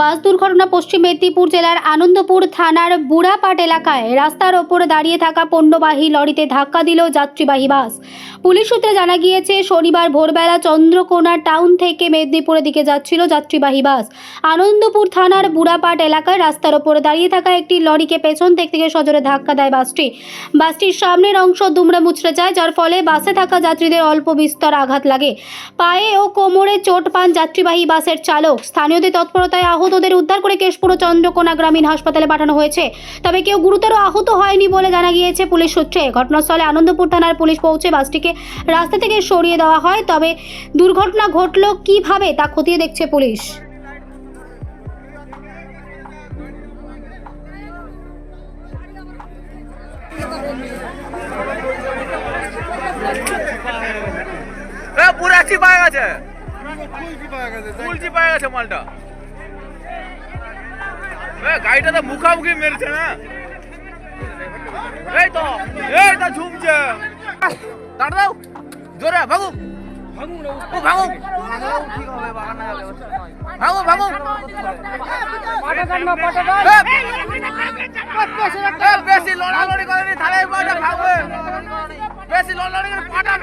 বাস দুর্ঘটনা পশ্চিম মেদিনীপুর জেলার আনন্দপুর থানার বুড়াপাট এলাকায় রাস্তার ওপর দাঁড়িয়ে থাকা পণ্যবাহী লরিতে ধাক্কা দিল যাত্রীবাহী বাস। পুলিশ সূত্রে জানা গিয়েছে, শনিবার ভোরবেলা চন্দ্রকোনা টাউন থেকে মেদিনীপুরের দিকে যাচ্ছিল যাত্রীবাহী বাস। আনন্দপুর থানার বুড়াপাট এলাকায় রাস্তার ওপরে দাঁড়িয়ে থাকা একটি লরিকে পেছন দিক থেকে সজোরে ধাক্কা দেয় বাসটি। বাসটির সামনের অংশ দুমড়ে মুচড়ে যায়, যার ফলে বাসে থাকা যাত্রীদের অল্প বিস্তর আঘাত লাগে। পায়ে ও কোমরে চোট পান যাত্রীবাহী বাসের চালক। স্থানীয়দের তৎপরতায় আহতদের উদ্ধার করে কেশপুর ও চন্দ্রকোনা গ্রামীণ হাসপাতালে পাঠানো হয়েছে। তবে কেউ গুরুতর আহত হয়নি বলে জানা গিয়েছে পুলিশ সূত্রে। ঘটনাস্থলে আনন্দপুর থানার পুলিশ পৌঁছে বাসটিকে রাস্তা থেকে সরিয়ে দেওয়া হয়। তবে দুর্ঘটনা ঘটলো কীভাবে তা খতিয়ে দেখছে পুলিশ। এ বুড়াচি গেছে কুলফি পাওয়া গেছে। যাই। কুলচি পায়ে গেছে মালটা। গাড়িটা তো মুখামুখি মেরেছে না। এই তো এই তো ঝুমছে। দাঁড়া দাও। জোরে ভাগু ও ভাগু এ, এ, বেশি লড়ালড়ি করেনি তাহলে বেশি লড়ালড়ি করে পাটা